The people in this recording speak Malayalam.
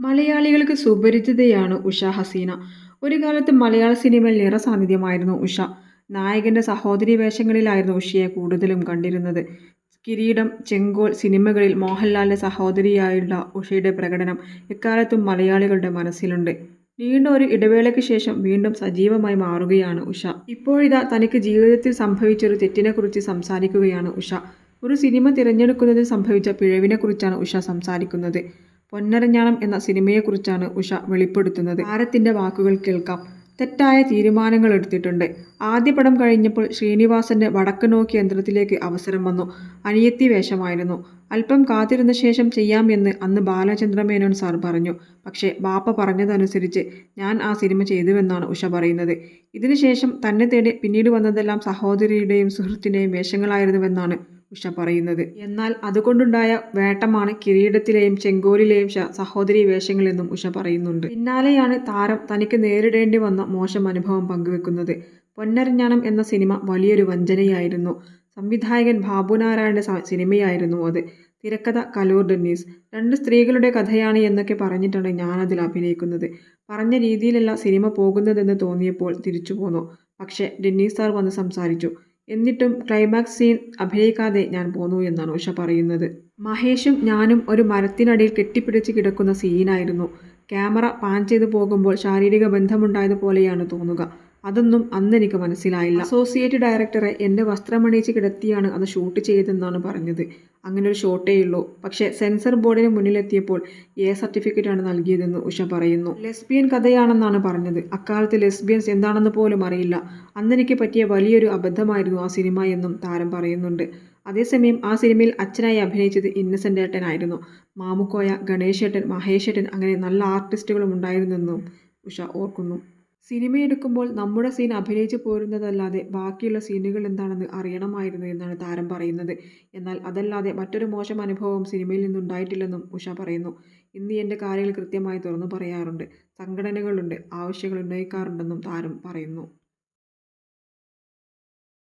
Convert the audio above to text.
മലയാളികൾക്ക് സുപരിചിതയാണ് ഉഷ ഹസീന. ഒരു കാലത്ത് മലയാള സിനിമയിൽ നിറ സാന്നിധ്യമായിരുന്നു ഉഷ. നായകന്റെ സഹോദരി വേഷങ്ങളിലായിരുന്നു ഉഷയെ കൂടുതലും കണ്ടിരുന്നത്. കിരീടം, ചെങ്കോൾ സിനിമകളിൽ മോഹൻലാലിന്റെ സഹോദരിയായുള്ള ഉഷയുടെ പ്രകടനം എക്കാലത്തും മലയാളികളുടെ മനസ്സിലുണ്ട്. നീണ്ട ഒരു ഇടവേളയ്ക്ക് ശേഷം വീണ്ടും സജീവമായി മാറുകയാണ് ഉഷ. ഇപ്പോഴിതാ തനിക്ക് ജീവിതത്തിൽ സംഭവിച്ചൊരു തെറ്റിനെക്കുറിച്ച് സംസാരിക്കുകയാണ് ഉഷ. ഒരു സിനിമ തിരഞ്ഞെടുക്കുന്നതിൽ സംഭവിച്ച പിഴവിനെക്കുറിച്ചാണ് ഉഷ സംസാരിക്കുന്നത്. പൊന്നരഞ്ഞാണം എന്ന സിനിമയെക്കുറിച്ചാണ് ഉഷ വെളിപ്പെടുത്തുന്നത്. താരത്തിന്റെ വാക്കുകൾ കേൾക്കാം. തെറ്റായ തീരുമാനങ്ങൾ എടുത്തിട്ടുണ്ട് ആദ്യ പടം കഴിഞ്ഞപ്പോൾ ശ്രീനിവാസന്റെ വടക്ക് നോക്കി യന്ത്രത്തിലേക്ക് അവസരം വന്നു. അനിയത്തി വേഷമായിരുന്നു. അല്പം കാത്തിരുന്ന ശേഷം ചെയ്യാം എന്ന് അന്ന് ബാലചന്ദ്രമേനോൻ സാർ പറഞ്ഞു. പക്ഷേ ബാപ്പ പറഞ്ഞതനുസരിച്ച് ഞാൻ ആ സിനിമ ചെയ്തുവെന്നാണ് ഉഷ പറയുന്നത്. ഇതിനുശേഷം തന്നെ തേടി പിന്നീട് വന്നതെല്ലാം സഹോദരിയുടെയും സുഹൃത്തിന്റെയും വേഷങ്ങളായിരുന്നുവെന്നാണ് ഉഷ പറയുന്നത്. എന്നാൽ അതുകൊണ്ടുണ്ടായ വേട്ടമാണ് കിരീടത്തിലെയും ചെങ്കോലിലെയും സഹോദരി വേഷങ്ങളെന്നും ഉഷ പറയുന്നുണ്ട്. പിന്നാലെയാണ് താരം തനിക്ക് നേരിടേണ്ടി വന്ന മോശം അനുഭവം പങ്കുവെക്കുന്നത്. പൊന്നരഞ്ഞാണം എന്ന സിനിമ വലിയൊരു വഞ്ചനയായിരുന്നു. സംവിധായകൻ ബാബു നാരായണന്റെ സിനിമയായിരുന്നു അത്. തിരക്കഥ കലൂർ ഡെന്നീസ്. രണ്ട് സ്ത്രീകളുടെ കഥയാണ് എന്നൊക്കെ പറഞ്ഞിട്ടാണ് ഞാനതിൽ അഭിനയിക്കുന്നത്. പറഞ്ഞ രീതിയിലല്ല സിനിമ പോകുന്നതെന്ന് തോന്നിയപ്പോൾ തിരിച്ചു പോന്നു പക്ഷേ ഡെന്നീസ് സാർ വന്ന് സംസാരിച്ചു. എന്നിട്ടും ക്ലൈമാക്സ് സീൻ അഭിനയിക്കാതെ ഞാൻ പോന്നു എന്നാണ് ഉഷ പറയുന്നത്. മഹേഷും ഞാനും ഒരു മരത്തിനടിയിൽ കെട്ടിപ്പിടിച്ച് കിടക്കുന്ന സീനായിരുന്നു. ക്യാമറ പാൻ ചെയ്തു പോകുമ്പോൾ ശാരീരിക ബന്ധമുണ്ടായതുപോലെയാണ് തോന്നുക. അതൊന്നും അന്നെനിക്ക് മനസ്സിലായില്ല. അസോസിയേറ്റ് ഡയറക്ടറെ എന്റെ വസ്ത്രമണിയിച്ച് കിടത്തിയാണ് അത് ഷൂട്ട് ചെയ്തതെന്നാണ് പറഞ്ഞത്. അങ്ങനൊരു ഷോട്ടേയുള്ളൂ. പക്ഷേ സെൻസർ ബോർഡിന് മുന്നിലെത്തിയപ്പോൾ എ സർട്ടിഫിക്കറ്റാണ് നൽകിയതെന്ന് ഉഷ പറയുന്നു. ലെസ്ബിയൻ കഥയാണെന്നാണ് പറഞ്ഞത്. അക്കാലത്ത് ലെസ്ബിയൻസ് എന്താണെന്ന് പോലും അറിയില്ല. അന്നെനിക്ക് പറ്റിയ വലിയൊരു അബദ്ധമായിരുന്നു ആ സിനിമ എന്നും താരം പറയുന്നുണ്ട്. അതേസമയം ആ സിനിമയിൽ അച്ഛനായി അഭിനയിച്ചത് ഇന്നസെന്റ് ഏട്ടനായിരുന്നു മാമുക്കോയ, ഗണേശേട്ടൻ, മഹേഷേട്ടൻ അങ്ങനെ നല്ല ആർട്ടിസ്റ്റുകളുമുണ്ടായിരുന്നെന്നും ഉഷ ഓർക്കുന്നു. സിനിമയെടുക്കുമ്പോൾ നമ്മുടെ സീൻ അഭിനയിച്ച് പോരുന്നതല്ലാതെ ബാക്കിയുള്ള സീനുകൾ എന്താണെന്ന് അറിയണമായിരുന്നു എന്നാണ് താരം പറയുന്നത്. എന്നാൽ അതല്ലാതെ മറ്റൊരു മോശം അനുഭവം സിനിമയിൽ നിന്നുണ്ടായിട്ടില്ലെന്നും ഉഷ പറയുന്നു. ഇന്ന് എന്റെ കാര്യങ്ങൾ കൃത്യമായി തുറന്നു പറയാറുണ്ട്. സംഘടനകളുണ്ട്. ആവശ്യങ്ങൾ ഉന്നയിക്കാറുണ്ടെന്നും താരം പറയുന്നു.